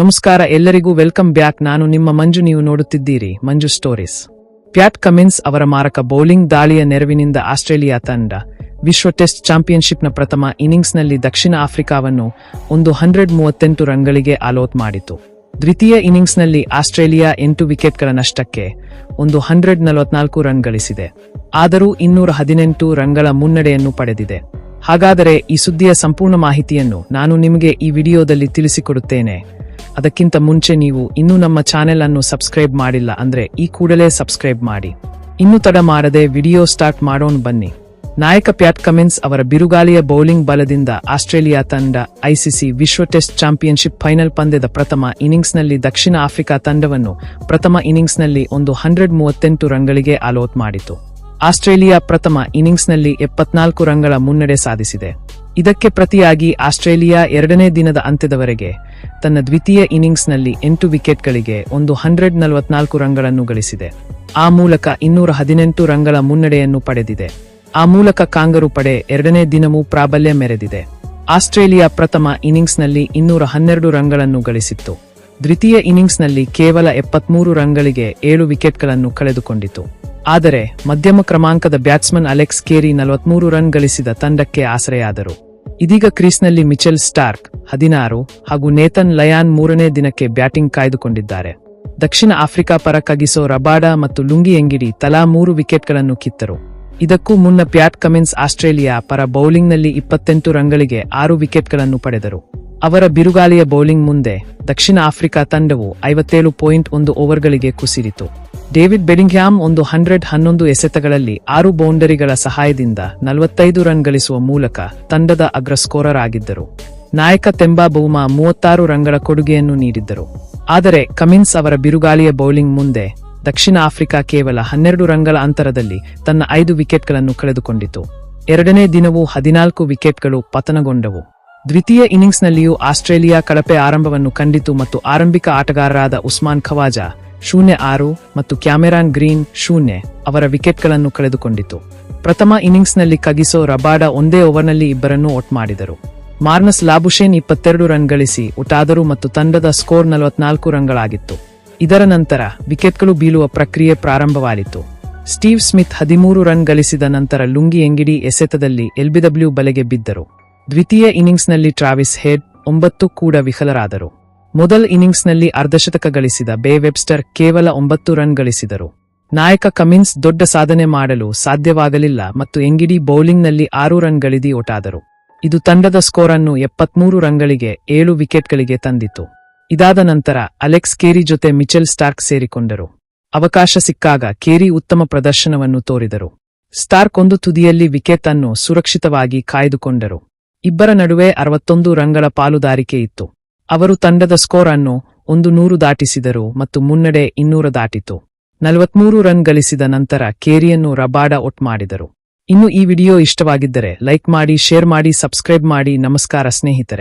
ನಮಸ್ಕಾರ, ಎಲ್ಲರಿಗೂ welcome back. ನಾನು ನಿಮ್ಮ ಮಂಜು, ನೀವು ನೋಡುತ್ತಿದ್ದೀರಿ ಮಂಜು ಸ್ಟೋರೀಸ್. ಪ್ಯಾಟ್ ಕಮಿನ್ಸ್ ಅವರ ಮಾರಕ ಬೌಲಿಂಗ್ ದಾಳಿಯ ನೆರವಿನಿಂದ ಆಸ್ಟ್ರೇಲಿಯಾ ತಂಡ ವಿಶ್ವ ಟೆಸ್ಟ್ ಚಾಂಪಿಯನ್ಶಿಪ್ನ ಪ್ರಥಮ ಇನ್ನಿಂಗ್ಸ್ನಲ್ಲಿ ದಕ್ಷಿಣ ಆಫ್ರಿಕಾವನ್ನು ಒಂದು ಹಂಡ್ರೆಡ್ ಮೂವತ್ತೆಂಟು ರನ್ಗಳಿಗೆ ಅಲೋಟ್ ಮಾಡಿತು. ದ್ವಿತೀಯ ಇನ್ನಿಂಗ್ಸ್ನಲ್ಲಿ ಆಸ್ಟ್ರೇಲಿಯಾ ಎಂಟು ವಿಕೆಟ್ಗಳ ನಷ್ಟಕ್ಕೆ ಒಂದು ಹಂಡ್ರೆಡ್ ನಲವತ್ನಾಲ್ಕು ರನ್ ಗಳಿಸಿದೆ ಆದರೂ ಇನ್ನೂರ ಹದಿನೆಂಟು ರನ್ಗಳ ಮುನ್ನಡೆಯನ್ನು ಪಡೆದಿದೆ. ಹಾಗಾದರೆ ಈ ಸುದ್ದಿಯ ಸಂಪೂರ್ಣ ಮಾಹಿತಿಯನ್ನು ನಾನು ನಿಮಗೆ ಈ ವಿಡಿಯೋದಲ್ಲಿ ತಿಳಿಸಿಕೊಡುತ್ತೇನೆ. ಅದಕ್ಕಿಂತ ಮುಂಚೆ ನೀವು ಇನ್ನೂ ನಮ್ಮ ಚಾನೆಲ್ ಅನ್ನು ಸಬ್ಸ್ಕ್ರೈಬ್ ಮಾಡಿಲ್ಲ ಅಂದ್ರೆ ಈ ಕೂಡಲೇ ಸಬ್ಸ್ಕ್ರೈಬ್ ಮಾಡಿ. ಇನ್ನು ತಡ ಮಾಡದೆ ವಿಡಿಯೋ ಸ್ಟಾರ್ಟ್ ಮಾಡೋಣ ಬನ್ನಿ. ನಾಯಕ ಪ್ಯಾಟ್ ಕಮಿನ್ಸ್ ಅವರ ಬಿರುಗಾಳಿಯ ಬೌಲಿಂಗ್ ಬಲದಿಂದ ಆಸ್ಟ್ರೇಲಿಯಾ ತಂಡ ಐಸಿಸಿ ವಿಶ್ವ ಟೆಸ್ಟ್ ಚಾಂಪಿಯನ್ಶಿಪ್ ಫೈನಲ್ ಪಂದ್ಯದ ಪ್ರಥಮ ಇನ್ನಿಂಗ್ಸ್ನಲ್ಲಿ ದಕ್ಷಿಣ ಆಫ್ರಿಕಾ ತಂಡವನ್ನು ಪ್ರಥಮ ಇನ್ನಿಂಗ್ಸ್ನಲ್ಲಿ ಒಂದು ಹಂಡ್ರೆಡ್ ಮೂವತ್ತೆಂಟು ರನ್ಗಳಿಗೆ ಆಲೋಟ್ ಮಾಡಿತು. ಆಸ್ಟ್ರೇಲಿಯಾ ಪ್ರಥಮ ಇನ್ನಿಂಗ್ಸ್ನಲ್ಲಿ ಎಪ್ಪತ್ನಾಲ್ಕು ರನ್ಗಳ ಮುನ್ನಡೆ ಸಾಧಿಸಿದೆ. ಇದಕ್ಕೆ ಪ್ರತಿಯಾಗಿ ಆಸ್ಟ್ರೇಲಿಯಾ ಎರಡನೇ ದಿನದ ಅಂತ್ಯದವರೆಗೆ ತನ್ನ ದ್ವಿತೀಯ ಇನ್ನಿಂಗ್ಸ್ನಲ್ಲಿ ಎಂಟು ವಿಕೆಟ್ಗಳಿಗೆ ಒಂದು ಹಂಡ್ರೆಡ್ ನಲವತ್ನಾಲ್ಕು ರನ್ಗಳನ್ನು ಗಳಿಸಿದೆ. ಆ ಮೂಲಕ ಇನ್ನೂರ ಹದಿನೆಂಟು ರನ್ಗಳ ಮುನ್ನಡೆಯನ್ನು ಪಡೆದಿದೆ. ಆ ಮೂಲಕ ಕಾಂಗರು ಪಡೆ ಎರಡನೇ ದಿನವೂ ಪ್ರಾಬಲ್ಯ ಮೆರೆದಿದೆ. ಆಸ್ಟ್ರೇಲಿಯಾ ಪ್ರಥಮ ಇನ್ನಿಂಗ್ಸ್ನಲ್ಲಿ ಇನ್ನೂರ ಹನ್ನೆರಡು ರನ್ಗಳನ್ನು ಗಳಿಸಿತ್ತು. ದ್ವಿತೀಯ ಇನ್ನಿಂಗ್ಸ್ನಲ್ಲಿ ಕೇವಲ ಎಪ್ಪತ್ಮೂರು ರನ್ಗಳಿಗೆ ಏಳು ವಿಕೆಟ್ಗಳನ್ನು ಕಳೆದುಕೊಂಡಿತು. ಆದರೆ ಮಧ್ಯಮ ಕ್ರಮಾಂಕದ ಬ್ಯಾಟ್ಸ್ಮನ್ ಅಲೆಕ್ಸ್ ಕೇರಿ ನಲವತ್ಮೂರು ರನ್ ಗಳಿಸಿದ ತಂಡಕ್ಕೆ ಆಸರೆಯಾದರು. ಇದೀಗ ಕ್ರೀಸ್ನಲ್ಲಿ ಮಿಚೆಲ್ ಸ್ಟಾರ್ಕ್, ಹದಿನಾರು, ಹಾಗೂ ನೇತನ್ ಲಯಾನ್ ಮೂರನೇ ದಿನಕ್ಕೆ ಬ್ಯಾಟಿಂಗ್ ಕಾಯ್ದುಕೊಂಡಿದ್ದಾರೆ. ದಕ್ಷಿಣ ಆಫ್ರಿಕಾ ಪರ ಕಗಿಸೋ ರಬಾಡಾ ಮತ್ತು ಲುಂಗಿ ಎಂಗಿಡಿ ತಲಾ ಮೂರು ವಿಕೆಟ್ಗಳನ್ನು ಕಿತ್ತರು. ಇದಕ್ಕೂ ಮುನ್ನ ಪ್ಯಾಟ್ ಕಮಿನ್ಸ್ ಆಸ್ಟ್ರೇಲಿಯಾ ಪರ ಬೌಲಿಂಗ್ನಲ್ಲಿ ಇಪ್ಪತ್ತೆಂಟು ರನ್ಗಳಿಗೆ ಆರು ವಿಕೆಟ್ಗಳನ್ನು ಪಡೆದರು. ಅವರ ಬಿರುಗಾಳಿಯ ಬೌಲಿಂಗ್ ಮುಂದೆ ದಕ್ಷಿಣ ಆಫ್ರಿಕಾ ತಂಡವು ಐವತ್ತೇಳು ಪಾಯಿಂಟ್ ಒಂದು ಓವರ್ಗಳಿಗೆ ಕುಸಿರಿತು ಡೇವಿಡ್ ಬೆಲಿಂಗ್ಹ್ಯಾಮ್ ಒಂದು ಹಂಡ್ರೆಡ್ ಹನ್ನೊಂದು ಎಸೆತಗಳಲ್ಲಿ ಆರು ಬೌಂಡರಿಗಳ ಸಹಾಯದಿಂದ ನಲವತ್ತೈದು ರನ್ ಗಳಿಸುವ ಮೂಲಕ ತಂಡದ ಅಗ್ರ ಸ್ಕೋರರ್ ಆಗಿದ್ದರು. ನಾಯಕ ತೆಂಬಾ ಬೌಮಾ ಮೂವತ್ತಾರು ರನ್ಗಳ ಕೊಡುಗೆಯನ್ನು ನೀಡಿದ್ದರು. ಆದರೆ ಕಮಿನ್ಸ್ ಅವರ ಬಿರುಗಾಳಿಯ ಬೌಲಿಂಗ್ ಮುಂದೆ ದಕ್ಷಿಣ ಆಫ್ರಿಕಾ ಕೇವಲ ಹನ್ನೆರಡು ರನ್ಗಳ ಅಂತರದಲ್ಲಿ ತನ್ನ ಐದು ವಿಕೆಟ್ಗಳನ್ನು ಕಳೆದುಕೊಂಡಿತು. ಎರಡನೇ ದಿನವೂ ಹದಿನಾಲ್ಕು ವಿಕೆಟ್ಗಳು ಪತನಗೊಂಡವು. ದ್ವಿತೀಯ ಇನ್ನಿಂಗ್ಸ್ನಲ್ಲಿಯೂ ಆಸ್ಟ್ರೇಲಿಯಾ ಕಳಪೆ ಆರಂಭವನ್ನು ಕಂಡಿತು ಮತ್ತು ಆರಂಭಿಕ ಆಟಗಾರರಾದ ಉಸ್ಮಾನ್ ಖವಾಜಾ ಶೂನ್ಯ ಆರು ಮತ್ತು ಕ್ಯಾಮೆರಾನ್ ಗ್ರೀನ್ ಶೂನ್ಯ ಅವರ ವಿಕೆಟ್ಗಳನ್ನು ಕಳೆದುಕೊಂಡಿತು. ಪ್ರಥಮ ಇನ್ನಿಂಗ್ಸ್ನಲ್ಲಿ ಕಗಿಸೋ ರಬಾಡ ಒಂದೇ ಓವರ್ನಲ್ಲಿ ಇಬ್ಬರನ್ನು ಔಟ್ ಮಾಡಿದರು. ಮಾರ್ನಸ್ ಲಾಬುಷೇನ್ ಇಪ್ಪತ್ತೆರಡು ರನ್ ಗಳಿಸಿ ಔಟಾದರು ಮತ್ತು ತಂಡದ ಸ್ಕೋರ್ ನಲವತ್ನಾಲ್ಕು ರನ್ಗಳಾಗಿತ್ತು. ಇದರ ನಂತರ ವಿಕೆಟ್ಗಳು ಬೀಳುವ ಪ್ರಕ್ರಿಯೆ ಪ್ರಾರಂಭವಾಯಿತು. ಸ್ಟೀವ್ ಸ್ಮಿತ್ ಹದಿಮೂರು ರನ್ ಗಳಿಸಿದ ನಂತರ ಲುಂಗಿ ಎಂಗಿಡಿ ಎಸೆತದಲ್ಲಿ ಎಲ್ಬಿಡಬ್ಲ್ಯೂ ಬಲೆಗೆ ಬಿದ್ದರು. ದ್ವಿತೀಯ ಇನ್ನಿಂಗ್ಸ್ನಲ್ಲಿ ಟ್ರಾವಿಸ್ ಹೆಡ್ ಒಂಬತ್ತು ಕೂಡ ವಿಫಲರಾದರು. ಮೊದಲ ಇನ್ನಿಂಗ್ಸ್ನಲ್ಲಿ ಅರ್ಧಶತಕ ಗಳಿಸಿದ ಬೇ ವೆಬ್ಸ್ಟರ್ ಕೇವಲ ಒಂಬತ್ತು ರನ್ ಗಳಿಸಿದರು. ನಾಯಕ ಕಮಿನ್ಸ್ ದೊಡ್ಡ ಸಾಧನೆ ಮಾಡಲು ಸಾಧ್ಯವಾಗಲಿಲ್ಲ ಮತ್ತು ಎಂಗಿಡಿ ಬೌಲಿಂಗ್ನಲ್ಲಿ ಆರು ರನ್ ಗಳಿದಿ ಒಟಾದರು. ಇದು ತಂಡದ ಸ್ಕೋರ್ ಅನ್ನು ಎಪ್ಪತ್ಮೂರು ರನ್ಗಳಿಗೆ ಏಳು ವಿಕೆಟ್ಗಳಿಗೆ ತಂದಿತು ಇದಾದ ನಂತರ ಅಲೆಕ್ಸ್ ಕೇರಿ ಜೊತೆ ಮಿಚೆಲ್ ಸ್ಟಾರ್ಕ್ ಸೇರಿಕೊಂಡರು. ಅವಕಾಶ ಸಿಕ್ಕಾಗ ಕೇರಿ ಉತ್ತಮ ಪ್ರದರ್ಶನವನ್ನು ತೋರಿದರು. ಸ್ಟಾರ್ಕ್ ಒಂದು ತುದಿಯಲ್ಲಿ ವಿಕೆಟ್ ಅನ್ನು ಸುರಕ್ಷಿತವಾಗಿ ಕಾಯ್ದುಕೊಂಡರು. ಇಬ್ಬರ ನಡುವೆ ಅರವತ್ತೊಂದು ರನ್ಗಳ ಪಾಲುದಾರಿಕೆ ಇತ್ತು. ಅವರು ತಂಡದ ಸ್ಕೋರ್ ಅನ್ನು ಒಂದು ನೂರು ದಾಟಿಸಿದರು ಮತ್ತು ಮುನ್ನಡೆ ಇನ್ನೂರ ದಾಟಿತು. ನಲವತ್ಮೂರು ರನ್ ಗಳಿಸಿದ ನಂತರ ಕೇರಿಯನ್ನು ರಬಾಡ ಒಟ್ ಮಾಡಿದರು. ಇನ್ನು ಈ ವಿಡಿಯೋ ಇಷ್ಟವಾಗಿದ್ದರೆ ಲೈಕ್ ಮಾಡಿ, ಶೇರ್ ಮಾಡಿ, ಸಬ್ಸ್ಕ್ರೈಬ್ ಮಾಡಿ. ನಮಸ್ಕಾರ ಸ್ನೇಹಿತರೆ.